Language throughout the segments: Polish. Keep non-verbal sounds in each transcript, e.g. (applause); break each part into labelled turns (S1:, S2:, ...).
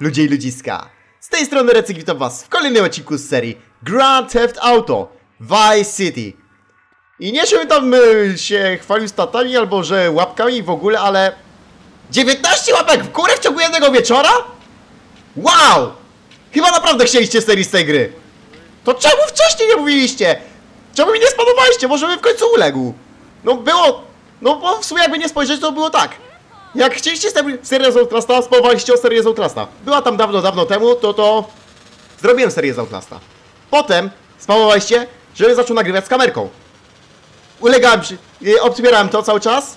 S1: Ludzie i ludziska! Z tej strony Recek witam was w kolejnym odcinku z serii Grand Theft Auto Vice City. I nie żebym tam y, się chwalił statami albo że łapkami w ogóle, ale... 19 łapek w górę w ciągu jednego wieczora? Wow! Chyba naprawdę chcieliście serii z tej gry. To czemu wcześniej nie mówiliście? Czemu mi nie spanowaliście? Może bym w końcu uległ. No było... No bo w sumie jakby nie spojrzeć, to było tak. Jak chcieliście ser- serię z Outlasta, o serię z Outlasta. Była tam dawno, dawno temu, to to... Zrobiłem serię z Outlasta. Potem spawowaliście, żebym zaczął nagrywać z kamerką. Ulegałem, przy... y, odbierałem to cały czas.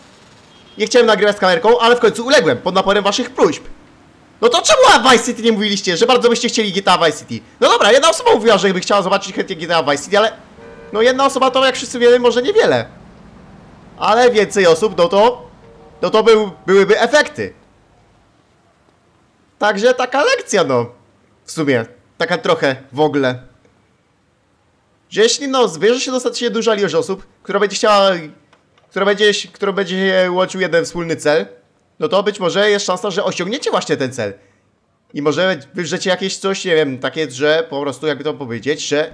S1: Nie chciałem nagrywać z kamerką, ale w końcu uległem pod naporem waszych próśb. No to czemu Vice City nie mówiliście, że bardzo byście chcieli GTA Vice City? No dobra, jedna osoba mówiła, że by chciała zobaczyć chętnie GTA Vice City, ale... No jedna osoba to, jak wszyscy wiemy, może niewiele. Ale więcej osób, no to... No to był, byłyby efekty. Także taka lekcja, no. W sumie. Taka trochę w ogóle. Że jeśli no, zbierze się dostatecznie duża ilość osób, która będzie chciała... Która będzie, która będzie łączył jeden wspólny cel, no to być może jest szansa, że osiągniecie właśnie ten cel. I może wywrzecie jakieś coś, nie wiem, takie, że po prostu, jakby to powiedzieć, że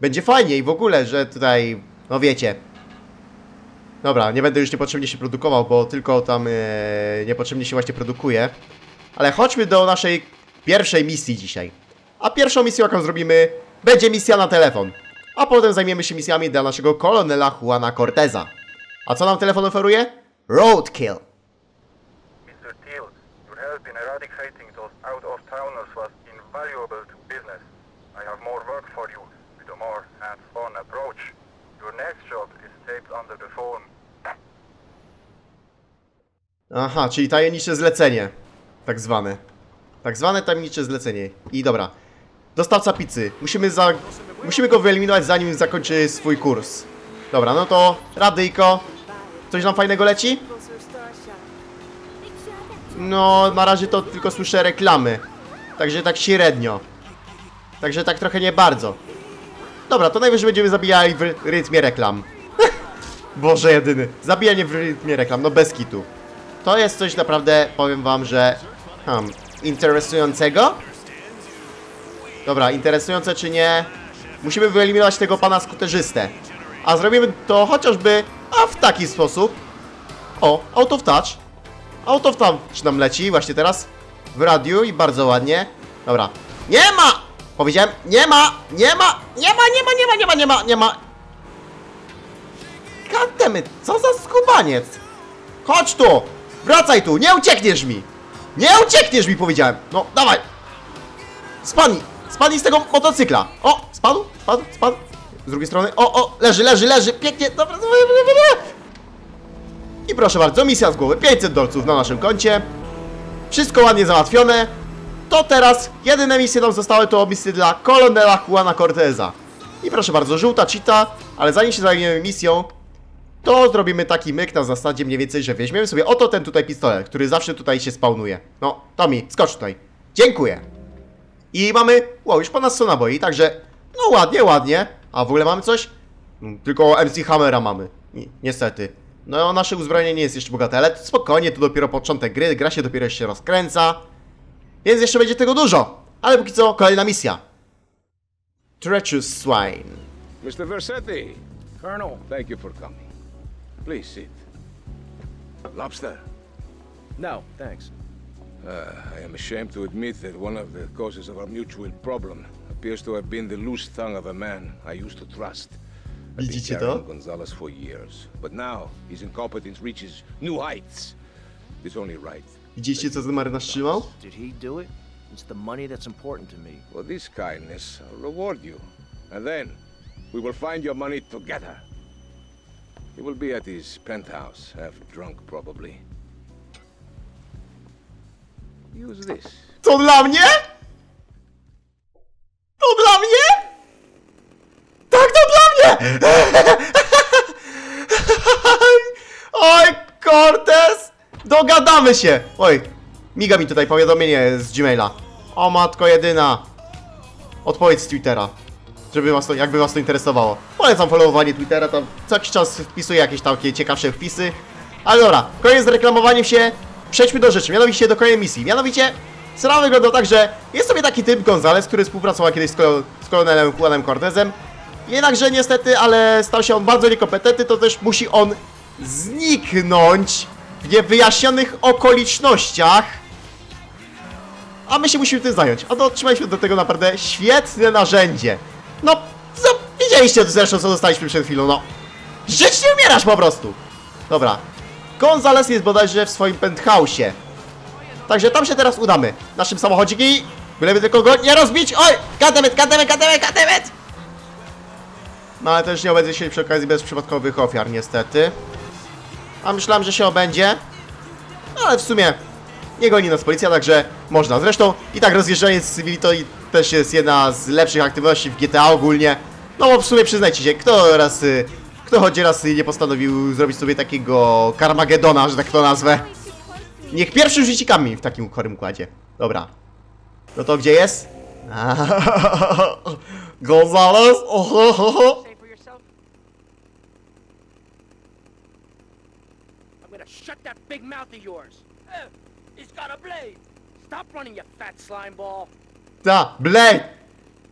S1: będzie fajnie i w ogóle, że tutaj, no wiecie. Dobra, nie będę już niepotrzebnie się produkował, bo tylko tam e, niepotrzebnie się właśnie produkuje. Ale chodźmy do naszej pierwszej misji dzisiaj. A pierwszą misją, jaką zrobimy, będzie misja na telefon. A potem zajmiemy się misjami dla naszego kolonela Juana Corteza. A co nam telefon oferuje? Roadkill.
S2: Mr. Teal, your help in those out-of-towners was invaluable to business. I have more work for you with a more hands-on approach. Your next job is taped under the phone.
S1: Aha, czyli tajemnicze zlecenie. Tak zwane. Tak zwane tajemnicze zlecenie. I dobra. Dostawca pizzy. Musimy za... Musimy go wyeliminować zanim zakończy swój kurs. Dobra, no to radyjko. Coś nam fajnego leci? No, na razie to tylko słyszę reklamy. Także tak średnio. Także tak trochę nie bardzo. Dobra, to najwyżej będziemy zabijali w rytmie reklam. Boże jedyny. Zabijanie w rytmie reklam, no bez kitu. To jest coś naprawdę, powiem wam, że... Hmm, interesującego? Dobra, interesujące czy nie? Musimy wyeliminować tego pana skuterzystę. A zrobimy to chociażby, a w taki sposób. O, out of touch. Out of touch nam leci właśnie teraz. W radiu i bardzo ładnie. Dobra. Nie ma! Powiedziałem, nie ma, nie ma, nie ma, nie ma, nie ma, nie ma, nie ma, nie ma. Goddammit, co za skubaniec. Chodź tu! Wracaj tu! Nie uciekniesz mi! Nie uciekniesz mi, powiedziałem! No, dawaj! Spadnij! Spadnij z tego motocykla! O! Spadł? Spadł? Spadł? Z drugiej strony. O, o! Leży, leży, leży! Pięknie! Dobra, dobra, dobra. I proszę bardzo, misja z głowy. 500 dolców na naszym koncie. Wszystko ładnie załatwione. To teraz jedyne misje nam zostały to misje dla kolonela Juana Corteza. I proszę bardzo, żółta cheeta, ale zanim się zajmiemy misją, to zrobimy taki myk na zasadzie mniej więcej, że weźmiemy sobie oto ten tutaj pistolet, który zawsze tutaj się spawnuje. No, Tommy, skocz tutaj. Dziękuję. I mamy, wow, już ponad 100 naboi, także, no ładnie, ładnie. A w ogóle mamy coś? Mm, Tylko MC Hammera mamy, Ni niestety. No, nasze uzbrojenie nie jest jeszcze bogate, ale spokojnie, to dopiero początek gry, gra się dopiero się rozkręca. Więc jeszcze będzie tego dużo. Ale póki co, kolejna misja. Treacherous Swine.
S3: Mr. Versetti. Colonel. Thank you for coming. Please sit. Lobster.
S4: No, thanks.
S3: Uh, I am ashamed to admit that one of the causes of our mutual problem appears to have been the loose tongue of a man I used to trust. I've been
S1: Widzicie
S3: carrying? Gonzalez for years, but now his incompetence reaches new heights. It's only right.
S1: Widzieliście, co ten marynarz trzymał?
S4: Did he do it? It's the money that's important to me.
S3: For this kindness, I'll reward you. And then, we will find your money together. He will be at his penthouse, half drunk probably. Use this.
S1: To dla mnie? To dla mnie? Tak, to dla mnie! (laughs) Oj, Cortez! Dogadamy się! Oj, miga mi tutaj powiadomienie z Gmaila. O matko jedyna. Odpowiedź z Twittera. Żeby was to, jakby was to interesowało. Polecam followowanie Twittera, tam co jakiś czas wpisuję jakieś takie ciekawsze wpisy. Ale dobra, koniec z reklamowaniem się. Przejdźmy do rzeczy, mianowicie do kolejnej misji. Mianowicie Sprawa wygląda tak, że jest sobie taki typ Gonzales, który współpracował kiedyś z, kol z kolonelem Juanem Cortezem. Jednakże niestety, ale stał się on bardzo niekompetentny, to też musi on zniknąć w niewyjaśnionych okolicznościach. A my się musimy tym zająć. A to otrzymaliśmy do tego naprawdę świetne narzędzie. No, co, widzieliście zresztą, co dostaliśmy przed chwilą, no. Żyć nie umierasz po prostu. Dobra. Gonzales jest bodajże w swoim penthouse'ie. Także tam się teraz udamy. Naszym samochodzikiem i... Byleby tylko go nie rozbić. Oj! Gademet, gademet, gademet, gademet! No ale też nie obędzie się przy okazji bez przypadkowych ofiar, niestety. A myślałem, że się obędzie. No, ale w sumie nie goni nas policja, także można. Zresztą i tak rozjeżdżanie z cywili to i też jest jedna z lepszych aktywności w GTA ogólnie. No bo w sumie przyznajcie się, kto raz, y, kto choć raz nie postanowił zrobić sobie takiego Karmagedona, że tak to nazwę. Niech pierwszy rzuci kamień w takim chorym układzie. Dobra. No to gdzie jest? (laughs) Gonzales? Oho, ho, ho.
S5: Say for yourself? I'm gonna shut that big mouth of yours. He's got a blade. Stop running, you fat slime ball.
S1: Ta, Blade!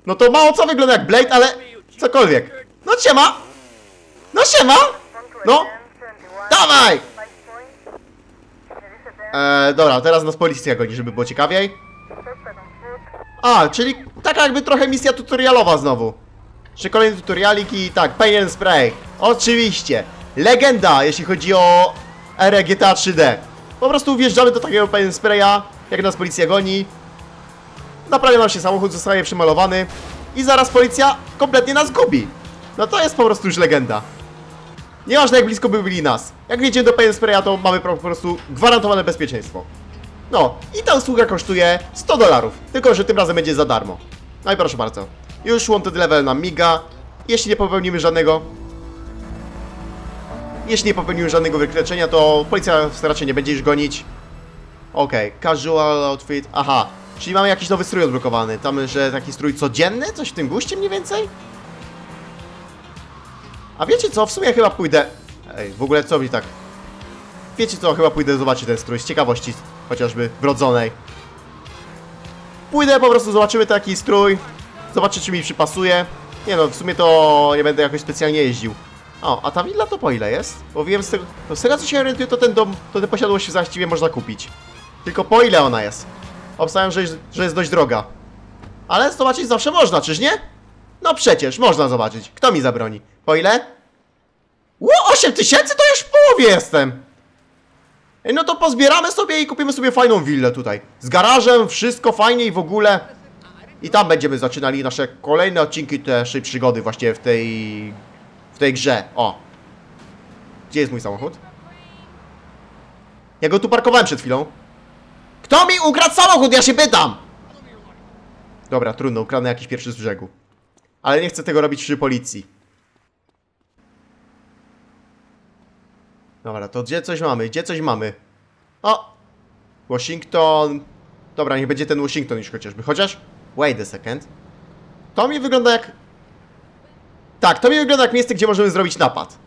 S1: No to mało co wygląda jak Blade, ale cokolwiek. No siema! No siema! No! Dawaj! Eee, dobra, teraz nas policja goni, żeby było ciekawiej. A, czyli taka jakby trochę misja tutorialowa znowu. Czy kolejny tutorialik i tak, Paint and Spray. Oczywiście. Legenda, jeśli chodzi o erę GTA 3D. Po prostu wjeżdżamy do takiego Paint and Spraya, jak nas policja goni. Naprawia nam się samochód, zostaje przymalowany i zaraz policja kompletnie nas gubi. No to jest po prostu już legenda. Nieważne jak blisko by byli nas. Jak wjedziemy do Paint Spraya, to mamy po prostu gwarantowane bezpieczeństwo. No, i ta usługa kosztuje 100 dolarów, tylko że tym razem będzie za darmo. No i proszę bardzo. Już wanted level nam miga. Jeśli nie popełnimy żadnego... Jeśli nie popełnimy żadnego wykroczenia, to policja raczej nie będzie już gonić. Okej, casual outfit, aha. Czyli mamy jakiś nowy strój odblokowany. Tam, że taki strój codzienny? Coś w tym guście mniej więcej? A wiecie co, w sumie chyba pójdę... Ej, w ogóle co mi tak... Wiecie co, chyba pójdę zobaczyć ten strój z ciekawości, chociażby wrodzonej. Pójdę po prostu, zobaczymy taki strój. Zobaczę, czy mi przypasuje. Nie no, w sumie to nie będę jakoś specjalnie jeździł. O, a ta willa to po ile jest? Bo wiem z tego, no z tego co się orientuję, to ten dom, to tę posiadłość właściwie można kupić. Tylko po ile ona jest? Obstawiam, że że jest dość droga. Ale zobaczyć zawsze można, czyż nie? No przecież, można zobaczyć. Kto mi zabroni? Po ile? Ło, 8 tysięcy? To już w połowie jestem! Ej, no to pozbieramy sobie i kupimy sobie fajną willę tutaj. Z garażem, wszystko fajnie i w ogóle. I tam będziemy zaczynali nasze kolejne odcinki naszej przygody właśnie w tej... w tej grze. O. Gdzie jest mój samochód? Ja go tu parkowałem przed chwilą. Kto mi ukradł samochód? Ja się pytam! Dobra, trudno, ukradnę jakiś pierwszy z brzegu. Ale nie chcę tego robić przy policji. Dobra, to gdzie coś mamy? Gdzie coś mamy? O! Washington... Dobra, niech będzie ten Washington już chociażby. Chociaż... Wait a second. To mi wygląda jak... Tak, to mi wygląda jak miejsce, gdzie możemy zrobić napad.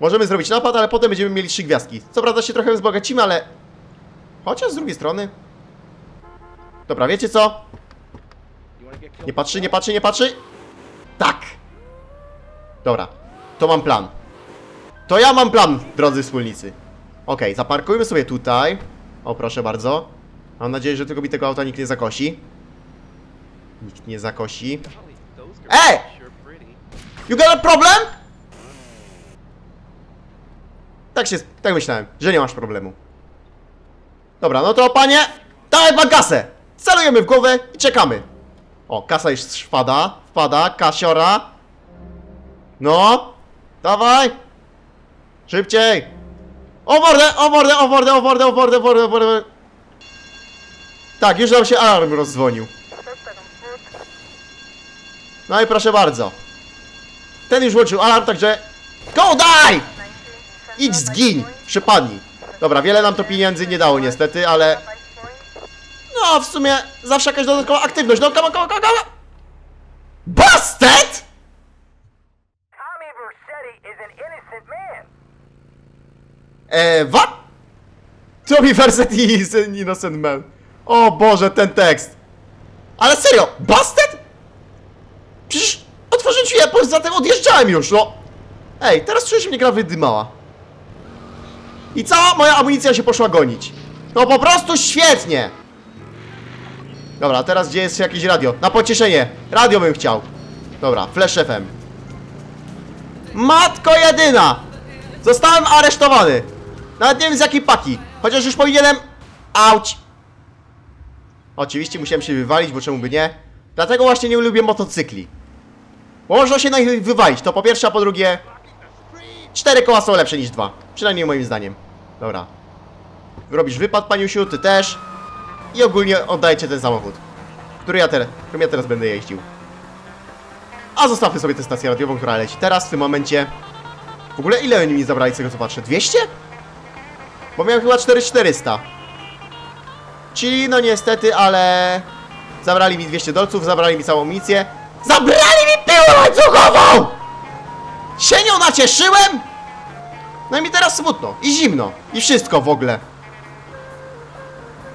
S1: Możemy zrobić napad, ale potem będziemy mieli trzy gwiazdki. Co prawda się trochę wzbogacimy, ale... Chociaż z drugiej strony... Dobra, wiecie co? Nie patrzy, nie patrzy, nie patrzy. Tak. Dobra, to mam plan. To ja mam plan, drodzy wspólnicy. Okej, zaparkujmy sobie tutaj. O, proszę bardzo. Mam nadzieję, że tylko mi tego auta nikt nie zakosi. Nikt nie zakosi. Ej! You got a problem? Tak się, tak myślałem, że nie masz problemu. Dobra, no to panie, dawaj pan kasę! Celujemy w głowę i czekamy. O, kasa już wpada, wpada, kasiora. No, dawaj. Szybciej! O mordę, o mordę, o mordę, o mordę, o mordę, o mordę, o mordę. Tak, już nam się alarm rozdzwonił. No i proszę bardzo. Ten już włączył alarm, także... Go daj! Idź zgiń, przypadnij. Dobra, wiele nam to pieniędzy nie dało niestety, ale... No, w sumie zawsze jakaś dodatkowa aktywność. No, on, come on! Busted! Eee, what? Tommy Vercetti is an innocent man. O Boże, ten tekst. Ale serio, Bastet? Przecież otworzyłem drzwi, a zatem odjeżdżałem już, no. Ej, teraz że mnie gra wydymała. I cała moja amunicja się poszła gonić. No po prostu świetnie. Dobra, teraz gdzie jest jakieś radio? Na pocieszenie. Radio bym chciał. Dobra, Flash FM. Matko jedyna! Zostałem aresztowany. Nawet nie wiem z jakiej paki. Chociaż już powinienem... Auć! Oczywiście musiałem się wywalić, bo czemu by nie? Dlatego właśnie nie lubię motocykli. Bo można się na nich wywalić, to po pierwsze, a po drugie... Cztery koła są lepsze niż dwa. Przynajmniej moim zdaniem. Dobra. Robisz wypad, paniusiu, ty też. I ogólnie oddajcie ten samochód. Który ja, którym ja teraz będę jeździł. A zostawmy sobie tę stację radiową, która leci teraz, w tym momencie. W ogóle ile oni mi zabrali z tego co patrzę? 200? Bo miałem chyba 4400. Czyli no niestety, ale... Zabrali mi 200 dolców, zabrali mi całą amunicję. Zabrali mi piłę łańcuchową! Się nią nacieszyłem? No i mi teraz smutno. I zimno. I wszystko w ogóle.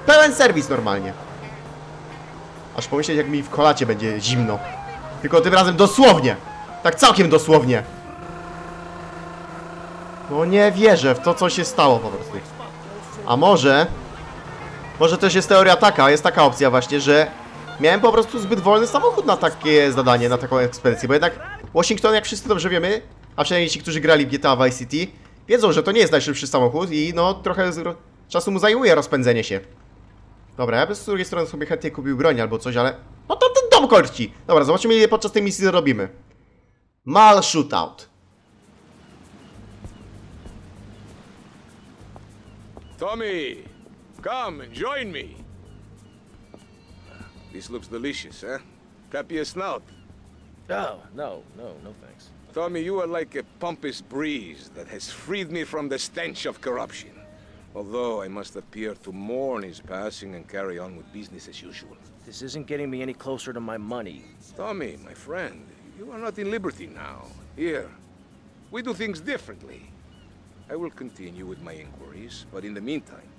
S1: Pełen serwis normalnie. Aż pomyśleć, jak mi w kolacie będzie zimno. Tylko tym razem dosłownie. Tak całkiem dosłownie. No nie wierzę w to, co się stało po prostu. A może... Może też jest teoria taka, jest taka opcja właśnie, że miałem po prostu zbyt wolny samochód na takie zadanie, na taką ekspedycję, bo jednak Washington, jak wszyscy dobrze wiemy, a przynajmniej ci, którzy grali w GTA Vice City, wiedzą, że to nie jest najszybszy samochód i no trochę czasu mu zajmuje rozpędzenie się. Dobra, ja bym z drugiej strony sobie chętnie kupił broń albo coś, ale... No to ten dom korci! Dobra, zobaczymy ile podczas tej misji zrobimy. Mal shootout.
S3: Tommy, come and join me. This looks delicious? Copy a snout.
S4: Oh, no, no, no thanks.
S3: Tommy, you are like a pompous breeze that has freed me from the stench of corruption. Although I must appear to mourn his passing and carry on with business as usual.
S4: This isn't getting me any closer to my money.
S3: Tommy, my friend, you are not in liberty now. Here, we do things differently. I will continue with my inquiries, but in the meantime,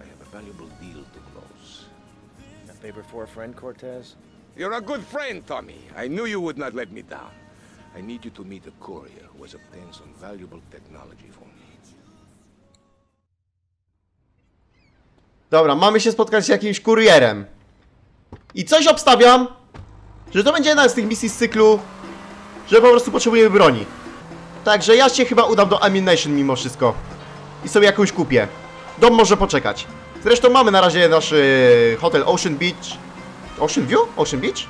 S3: I have a valuable deal to close.
S4: A favor for a friend, Cortez?
S3: You're a good friend, Tommy. I knew you would not let me down. I need you to meet a courier who has obtained some valuable technology for me.
S1: Dobra, mamy się spotkać z jakimś kurierem. I coś obstawiam, że to będzie jedna z tych misji z cyklu, że po prostu potrzebujemy broni. Także ja się chyba udam do Ammunition mimo wszystko. I sobie jakąś kupię. Dom może poczekać. Zresztą mamy na razie nasz yy, hotel Ocean Beach. Ocean View? Ocean Beach?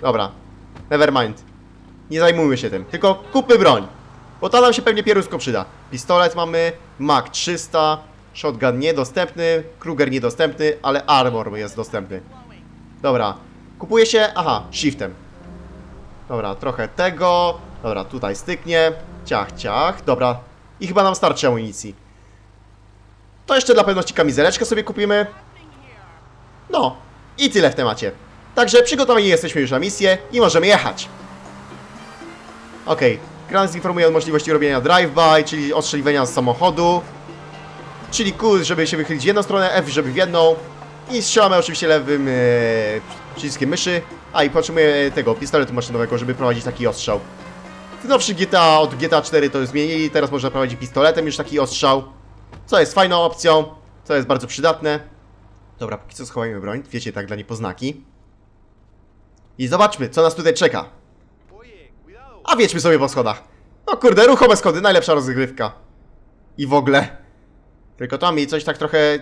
S1: Dobra. Nevermind. Nie zajmujmy się tym. Tylko kupmy broń. Bo ta nam się pewnie pierusko przyda. Pistolet mamy, Mac 300, shotgun niedostępny, Kruger niedostępny, ale armor jest dostępny. Dobra, kupuje się, aha, shiftem. Dobra, trochę tego, dobra, tutaj styknie, ciach, ciach, dobra. I chyba nam starczy amunicji. To jeszcze dla pewności kamizeleczkę sobie kupimy. No, i tyle w temacie. Także przygotowani jesteśmy już na misję i możemy jechać. Okej, Grant informuje o możliwości robienia drive-by, czyli ostrzeliwania z samochodu. Czyli Q, żeby się wychylić w jedną stronę, F, żeby w jedną. I strzelamy oczywiście lewym e, przyciskiem myszy. A i potrzebuję tego pistoletu maszynowego, żeby prowadzić taki ostrzał. W nowszych GTA od GTA 4 to zmienili, teraz można prowadzić pistoletem już taki ostrzał. Co jest fajną opcją, co jest bardzo przydatne. Dobra, póki co schowajmy broń, wiecie, tak dla niepoznaki. I zobaczmy, co nas tutaj czeka. A wiedźmy sobie po schodach. No kurde, ruchome schody, najlepsza rozgrywka. I w ogóle. Tylko tam i coś tak trochę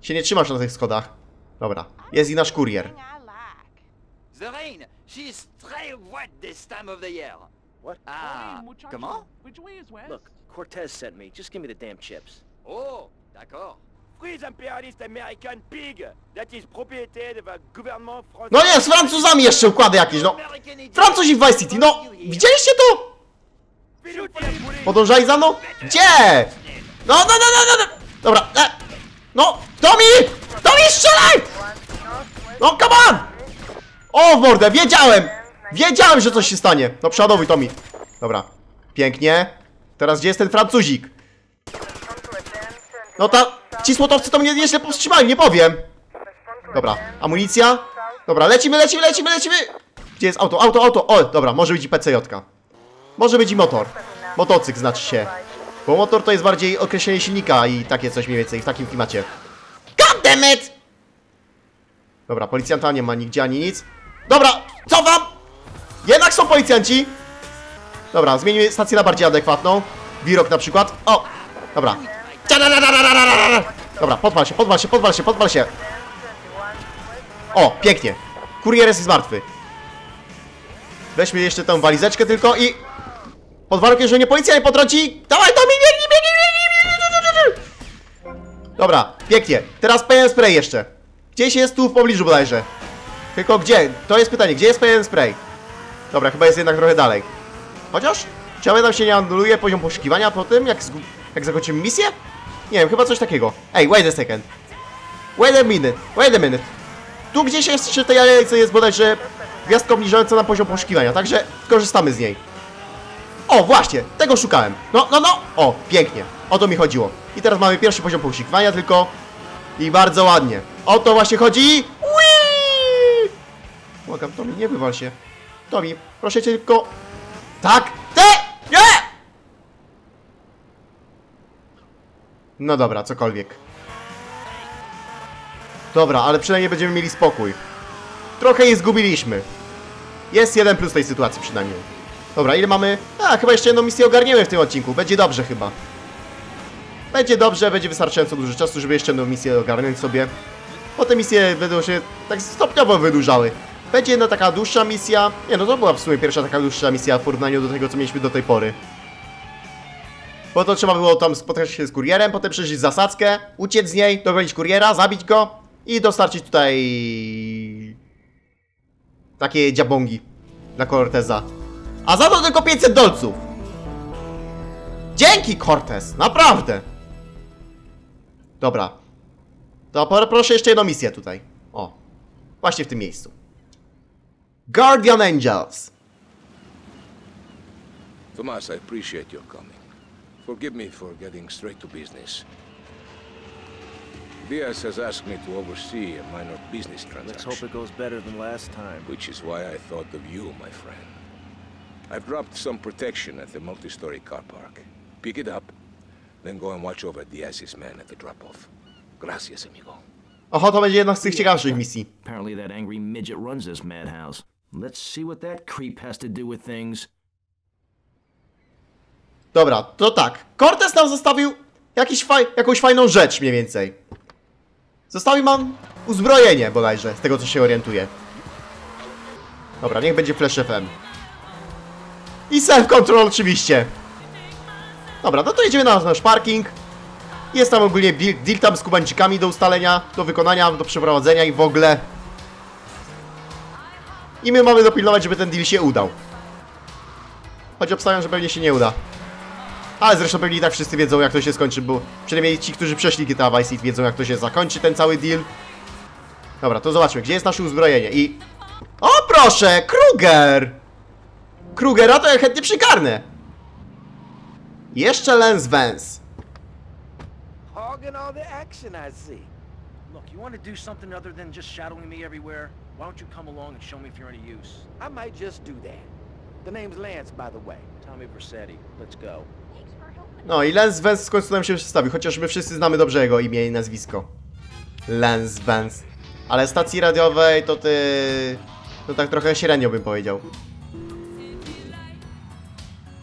S1: się nie trzymasz na tych schodach. Dobra, jest i nasz kurier.
S5: Rain, she's très wet this time of the year.
S4: What?
S5: Ah, comment?
S4: Look, Cortez sent me. Just give me the damn chips.
S5: Oh, d'accord.
S1: No nie, z Francuzami jeszcze układy jakieś, no. Francuzi w Vice City, no. Widzieliście to? Podążali za mną? Gdzie? No, no, no, no, no, no. Dobra, e. No, Tommy! Tommy, strzelaj! No, come on! O, w mordę, wiedziałem! Wiedziałem, że coś się stanie. No, przodowy Tommy. Dobra, pięknie. Teraz gdzie jest ten Francuzik? No ta... Ci słotowcy to mnie nieźle powstrzymali, nie powiem. Dobra, amunicja. Dobra, lecimy, lecimy, lecimy, lecimy! Gdzie jest auto? Auto, auto! O, dobra, może być i PCJ. Może być i motor. Motocykl znaczy się. Bo motor to jest bardziej określenie silnika i takie coś mniej więcej w takim klimacie. God damn it! Dobra, policjanta nie ma nigdzie ani nic. Dobra, cofam! Jednak są policjanci! Dobra, zmienimy stację na bardziej adekwatną. Wirok na przykład. O! Dobra. Dobra, podwal się, podwal się, podwal się, podwal się. O, pięknie. Kurier jest martwy. Weźmy jeszcze tą walizeczkę tylko i... Pod warunkiem, że nie policja nie potrąci. Dawaj, Tomi, biegnij, biegnij, biegnij, biegnij. Dobra, pięknie. Teraz pełen spray jeszcze. Gdzieś jest tu w pobliżu bodajże. Tylko gdzie? To jest pytanie, gdzie jest pełen spray? Dobra, chyba jest jednak trochę dalej. Chociaż? Czy nam się nie anuluje poziom poszukiwania po tym, jak, jak zakończymy misję? Nie wiem, chyba coś takiego. Ej, wait a second. Wait a minute, wait a minute. Tu gdzieś jest przy tej alejce jest bodajże gwiazdka obniżająca nam poziom poszukiwania, także korzystamy z niej. O, właśnie, tego szukałem. No, no, no. O, pięknie. O to mi chodziło. I teraz mamy pierwszy poziom poszukiwania tylko. I bardzo ładnie. O to właśnie chodzi. Błagam, Tomi, nie wywal się. Tomi, proszę cię tylko... Tak! Te! Nie! No dobra, cokolwiek. Dobra, ale przynajmniej będziemy mieli spokój. Trochę je zgubiliśmy. Jest jeden plus tej sytuacji przynajmniej. Dobra, ile mamy? A, chyba jeszcze jedną misję ogarniemy w tym odcinku. Będzie dobrze chyba. Będzie dobrze, będzie wystarczająco dużo czasu, żeby jeszcze jedną misję ogarnąć sobie. Potem misje będą się tak stopniowo wydłużały. Będzie jedna taka dłuższa misja. Nie no, to była w sumie pierwsza taka dłuższa misja w porównaniu do tego, co mieliśmy do tej pory. Bo to trzeba było tam spotkać się z kurierem, potem przeżyć zasadzkę, uciec z niej, dogonić kuriera, zabić go i dostarczyć tutaj... takie dziabongi dla Corteza. A za to tylko 500 dolców! Dzięki, Cortez! Naprawdę! Dobra. To proszę jeszcze jedną misję tutaj. O. Właśnie w tym miejscu. Guardian Angels.
S3: Tomas, I appreciate your coming. Forgive me for getting straight to business. Diaz has asked me to oversee a minor business transaction.
S4: Let's hope it goes better than last time.
S3: Which is why I thought of you, my friend. I've dropped some protection at the multi-story car park. Pick it up, then go and watch over Diaz's men at the drop-off. Gracias, amigo.
S1: Oho, to będzie jedna z tych ciekawszych misji.
S4: Apparently that angry midget runs this madhouse. Let's see what that creep has to do with things.
S1: Dobra, to tak. Cortez nam zostawił jakiś faj jakąś fajną rzecz mniej więcej. Zostawił nam uzbrojenie bodajże, z tego co się orientuję. Dobra, niech będzie Flash FM. I self-control oczywiście. Dobra, no to jedziemy na nasz parking. Jest tam ogólnie deal, deal tam z kubańczykami do ustalenia, do wykonania, do przeprowadzenia i w ogóle. I my mamy dopilnować, żeby ten deal się udał. Choć obstawiam, że pewnie się nie uda. Ale zresztą pewnie i tak wszyscy wiedzą jak to się skończy, bo przynajmniej ci, którzy przeszli GTA Vice City wiedzą jak to się zakończy, ten cały deal. Dobra, to zobaczmy, gdzie jest nasze uzbrojenie i... O proszę, Kruger! Krugera to ja chętnie przygarnę. Jeszcze Lens Vance.
S5: Hogging all the action, I see.
S4: Look, you want to do something other than just shadowing me everywhere? Why don't you come along and show me if you're any use?
S5: I might just do that. The name's Lance, by the way.
S4: Tommy Versetti, let's go.
S1: No i Lens Vance w końcu nam się przedstawił, chociaż my wszyscy znamy dobrze jego imię i nazwisko. Lens Vance. Ale stacji radiowej to ty... No tak trochę średnio bym powiedział.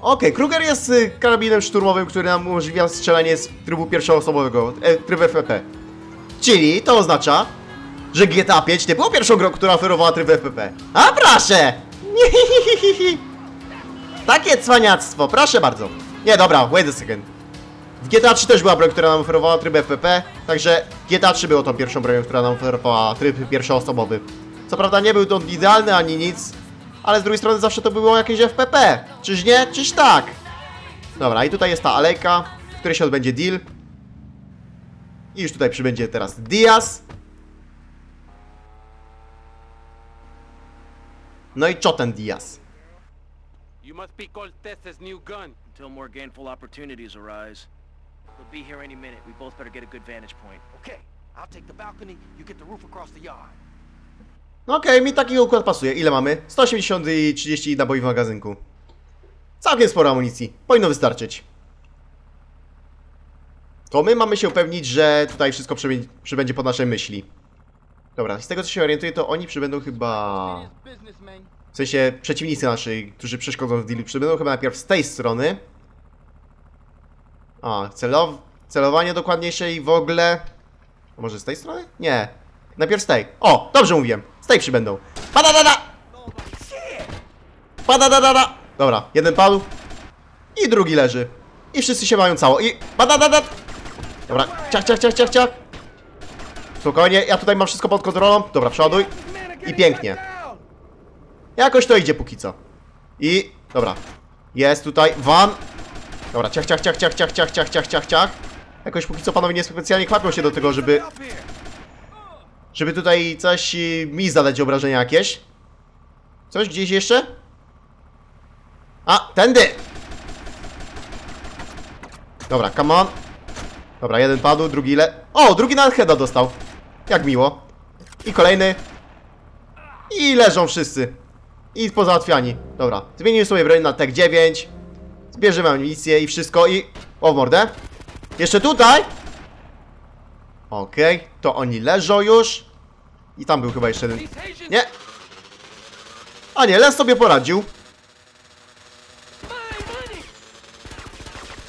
S1: Okej, Kruger jest y, karabinem szturmowym, który nam umożliwia strzelanie z trybu pierwszoosobowego, e, tryb FPP. Czyli to oznacza, że GTA 5 nie było pierwszą grą, która oferowała tryb FPP. A proszę! (laughs) Takie cwaniactwo, proszę bardzo. Nie, dobra, wait a second. W GTA 3 też była broń, która nam oferowała tryb FPP, także GTA 3 było tą pierwszą bronią, która nam oferowała tryb pierwszoosobowy. Co prawda nie był to idealny ani nic, ale z drugiej strony zawsze to było jakieś FPP. Czyż nie? Czyż tak? Dobra, i tutaj jest ta alejka, w której się odbędzie deal. I już tutaj przybędzie teraz Diaz. No i Choten Diaz.
S6: You must be Cortez's new gun.
S4: Until more gainful opportunities arise. We'll be here any minute. We both better get a good vantage point.
S5: Okay,
S4: I'll take the balcony, you get the roof across the yard.
S1: No okej, mi taki układ pasuje. Ile mamy? 180 i 30 naboi w magazynku. Całkiem sporo amunicji. Powinno wystarczyć. To my mamy się upewnić, że tutaj wszystko przybędzie, przybędzie po naszej myśli. Dobra, z tego co się orientuję, to oni przybędą chyba... W sensie przeciwnicy nasi, którzy przeszkodzą w dealu, przybędą chyba najpierw z tej strony. A, celow... celowanie dokładniejsze i w ogóle... Może z tej strony? Nie. Najpierw z tej. O, dobrze mówiłem. Z tej przybędą. Padadada! Padadadada! Dobra, jeden padł. I drugi leży. I wszyscy się mają cało. I padadada! Dobra, ciach, ciach, ciach, ciach, ciach. Spokojnie, ja tutaj mam wszystko pod kontrolą. Dobra, przoduj. I pięknie. Jakoś to idzie póki co. I, dobra. Jest tutaj van. Dobra, ciach, ciach, ciach, ciach, ciach, ciach, ciach, ciach, ciach, ciach. Jakoś póki co panowie nie specjalnie kwapią się do tego, żeby... Żeby tutaj coś y, mi zadać obrażenia jakieś. Coś gdzieś jeszcze? A, tędy! Dobra, come on. Dobra, jeden padł, drugi ile... O, drugi na heada dostał. Jak miło. I kolejny. I leżą wszyscy. I pozałatwiani. Dobra, zmieniłem sobie broń na TEK 9. Zbierzemy amunicję i wszystko i... O, w mordę. Jeszcze tutaj? Okej, to oni leżą już. I tam był chyba jeszcze jeden. Nie. A nie, Les sobie poradził.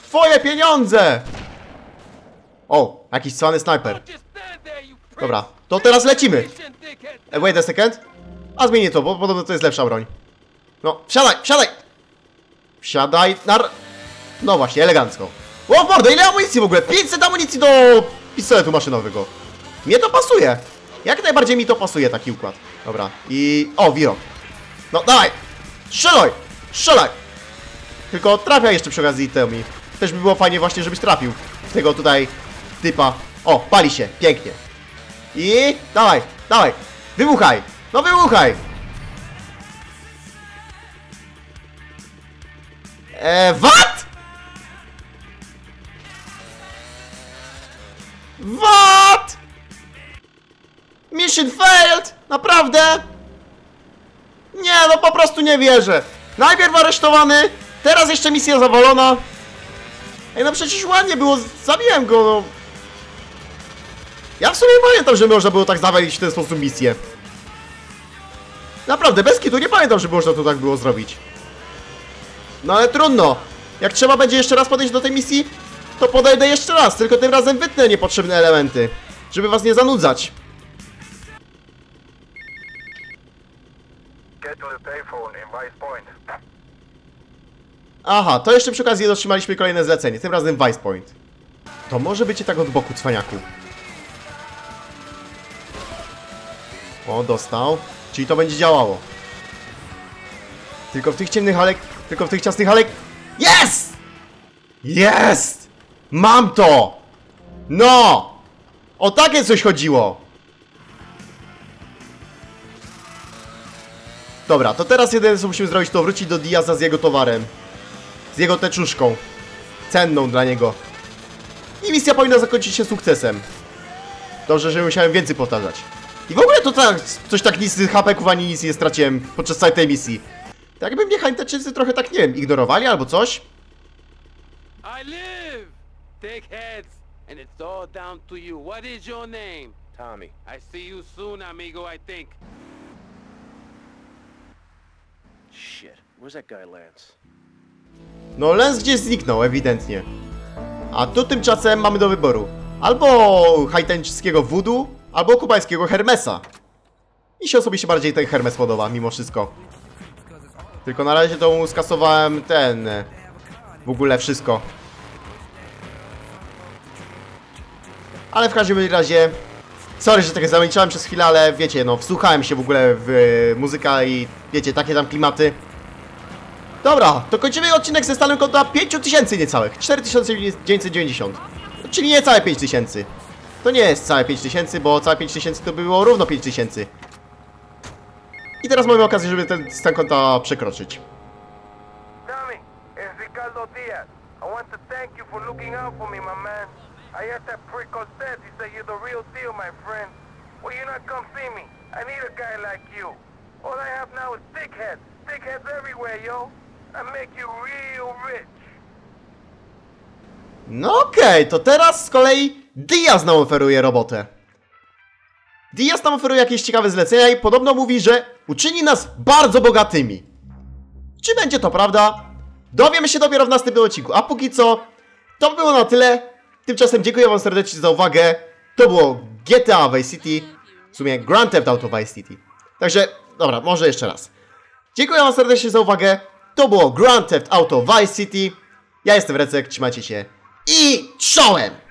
S1: Twoje pieniądze! O, jakiś cwany snajper. Dobra, to teraz lecimy. Wait a second. A zmienię to, bo podobno to jest lepsza broń. No, wsiadaj, wsiadaj! Wsiadaj, nar... No właśnie, elegancko. O, w mordę, ile amunicji w ogóle? 500 amunicji do pistoletu maszynowego. Mnie to pasuje. Jak najbardziej mi to pasuje, taki układ. Dobra, i... O, wirok. No, dawaj! Strzelaj! Strzelaj! Tylko trafia jeszcze przy okazji temi. Też by było fajnie właśnie, żebyś trafił w tego tutaj typa. O, pali się, pięknie. I dawaj, dawaj, wybuchaj, no wybuchaj. Eee, what? What? Mission failed? Naprawdę? Nie, no po prostu nie wierzę. Najpierw aresztowany, teraz jeszcze misja zawalona. Ej, no przecież ładnie było, zabiłem go, no. Ja w sumie pamiętam, że można było tak zawalić w ten sposób misję. Naprawdę, bez kitu nie pamiętam, że można to tak było zrobić. No ale trudno. Jak trzeba będzie jeszcze raz podejść do tej misji, to podejdę jeszcze raz, tylko tym razem wytnę niepotrzebne elementy. Żeby was nie zanudzać. Aha, to jeszcze przy okazji otrzymaliśmy kolejne zlecenie, tym razem Vice Point. To może być i tak od boku, cwaniaku. O, dostał. Czyli to będzie działało. Tylko w tych ciemnych alek... Tylko w tych ciasnych alek... Jest! Jest! Mam to! No! O takie coś chodziło! Dobra, to teraz jedyne co musimy zrobić to wrócić do Diaza z jego towarem. Z jego teczuszką. Cenną dla niego. I misja powinna zakończyć się sukcesem. Dobrze, że musiałem więcej powtarzać. I w ogóle to tak, coś tak nic z hapeków ani nic nie straciłem podczas całej tej misji. Tak jakby mnie Hańteczycy trochę tak, nie wiem, ignorowali albo coś.
S6: I live! Dickheads! And it's all down to you. What is your name?
S5: Tommy.
S6: I see you soon, amigo, I think.
S4: Shit, where's that guy Lance?
S1: No, Lens gdzieś zniknął, ewidentnie. A tu tymczasem mamy do wyboru. Albo haitańskiego voodoo, albo kubańskiego Hermesa. Mi się osobiście bardziej ten Hermes podoba, mimo wszystko. Tylko na razie to skasowałem ten... e, W ogóle wszystko. Ale w każdym razie... Sorry, że tak zamilczałem przez chwilę, ale wiecie, no, wsłuchałem się w ogóle w e, muzyka i wiecie, takie tam klimaty. Dobra, to kończymy odcinek ze stanem konta 5000 niecałych, 4990. Czyli niecałe 5000. To nie jest całe 5000, bo całe 5000 to było równo 5000. I teraz mamy okazję, żeby ten stan konta przekroczyć.
S2: Tommy, it's Ricardo Diaz. I want to thank you for looking out for me, my man.
S6: I heard that prick Cortez. He said you're the real deal, my friend. Well, you not come see me. I need a guy like you. All I have now is dickheads. Dickheads everywhere, yo. I make you real rich.
S1: No okej, to teraz z kolei Diaz nam oferuje robotę. Diaz nam oferuje jakieś ciekawe zlecenia i podobno mówi, że uczyni nas bardzo bogatymi. Czy będzie to prawda? Dowiemy się dopiero w następnym odcinku. A póki co, to by było na tyle. Tymczasem dziękuję wam serdecznie za uwagę. To było GTA Vice City. W sumie Grand Theft Auto Vice City. Także, dobra, może jeszcze raz. Dziękuję wam serdecznie za uwagę. To było Grand Theft Auto Vice City. Ja jestem Recek, trzymajcie się. I czołem!